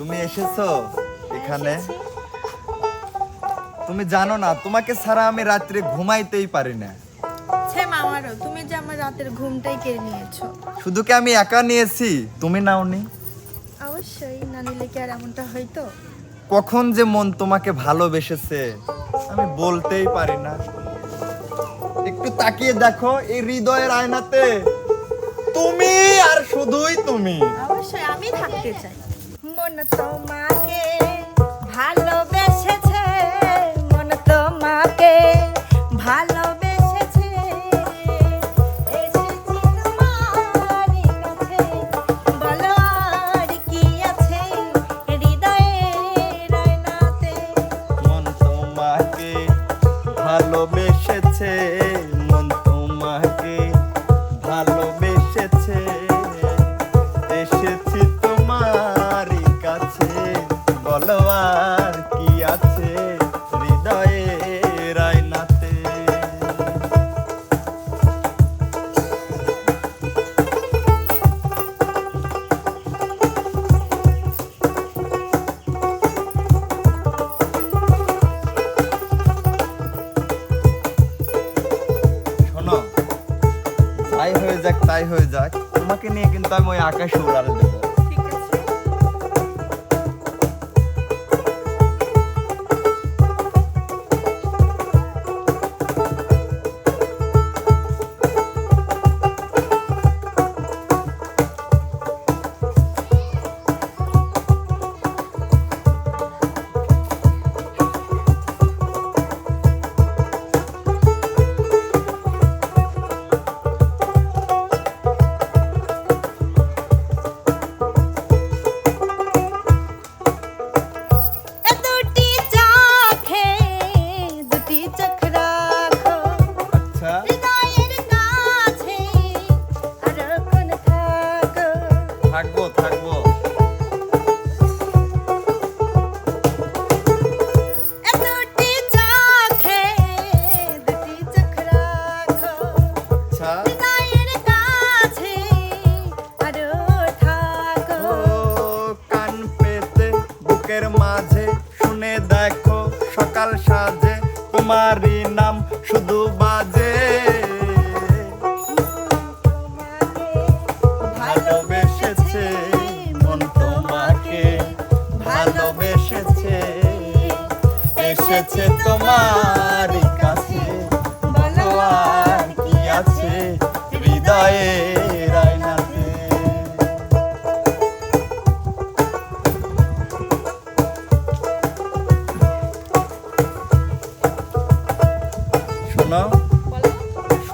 তুমি এসেছ এখানে? তুমি জানো না তোমাকে ছাড়া আমি রাত্রে ঘুমাইতেই পারি না। সেম আমারও। তুমি যে আমার রাতের ঘুমটাই কেড়ে নিয়েছো। শুধু কি আমি একা নিয়েছি? তুমি নাওনি। অবশ্যই না নিলে কি আর এমনটা হইতো? কখন যে মন তোমাকে ভালোবেসেছে আমি বলতেই পারি না। একটু তাকিয়ে দেখো এই হৃদয়ের আয়নাতে। তুমি আর শুধুই তুমি। অবশ্যই আমি থাকতে চাই। মন তোমাকে ভালোবেসেছে, মন তোমাকে ভালোবেসেছে। এসেছি তোমারই কাছে, বলো আর কি আছে হৃদয়ের আয়নাতে? মন তোমাকে ভালোবেসেছে যাক তাই হয়ে যাক। তোমাকে নিয়ে কিন্তু আমি ওই আকাশে উড়াল দেবো। তোমারই নাম শুধু বাজে। ভালোবেসেছে মন তোমাকে, ভালোবেসেছে। এসেছে তোমারই কাছে, বলো আর কি আছে হৃদয়ের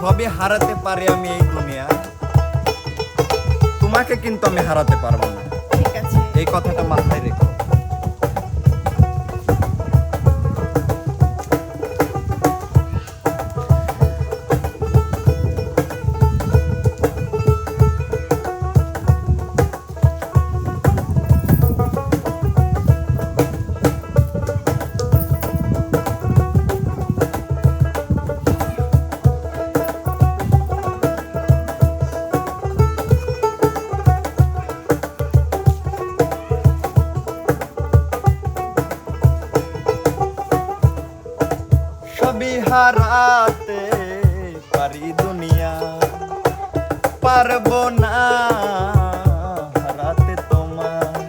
সবই হারাতে পারি আমি এই দুনিয়া? তোমাকে কিন্তু আমি হারাতে পারব না। ঠিক আছে। এই কথাটা মাথায় রেখো। হারাতে পারি দুনিয়া। পারব না হারাতে তোমায়।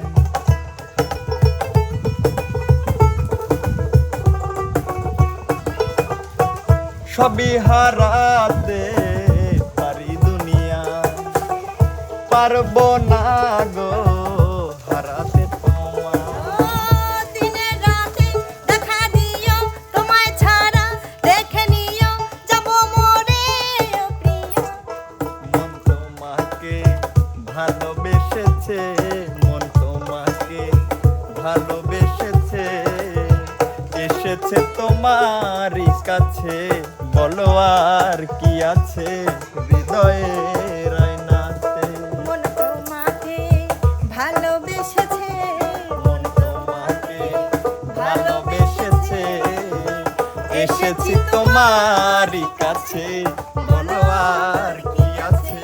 সবই হারাতে পারি দুনিয়া। পারব না গো ভালোবেসেছে মন তোমাকে ভালোবেসেছে। এসেছে তোমারই কাছে বলো আর কি আছে হৃদয়ের আয়নাতে। মন তোমাকে ভালোবেসেছে মন তোমাকে ভালোবেসেছে। এসেছি তোমারই কাছে বলো আর কি আছে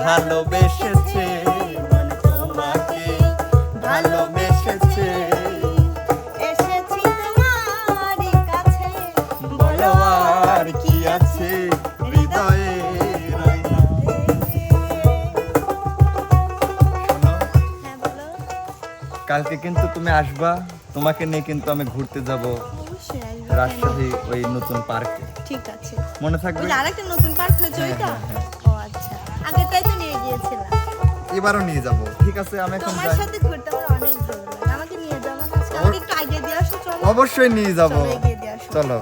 ভালোবেসেছে। মন তোমাকে ভালোবেসেছে। এসেছি তোমারই কাছে। বলো আর কি আছে হৃদয়ে? হ্যাঁ কালকে কিন্তু তুমি আসবা। তোমাকে নিয়ে কিন্তু আমি ঘুরতে যাব রাজশাহী ওই নতুন পার্কে। ঠিক আছে। মনে থাকবে? আরেকটা নতুন পার্ক হয়েছে হ্যাঁ, ওইটা? হ্যাঁ, আগেরটাই তো নিয়ে গিয়েছিলাম। এবারও নিয়ে যাব। ঠিক আছে আমি এখন তোমার যাই। সাথে ঘুরতে আমার অনেক ভালো লাগে আমাকে নিয়ে যাব। আজকে আমাকে একটু আগে দিয়ে আসো চলো। অবশ্যই নিয়ে যাব। চলো এগিয়ে দিয়ে আসো। চলো।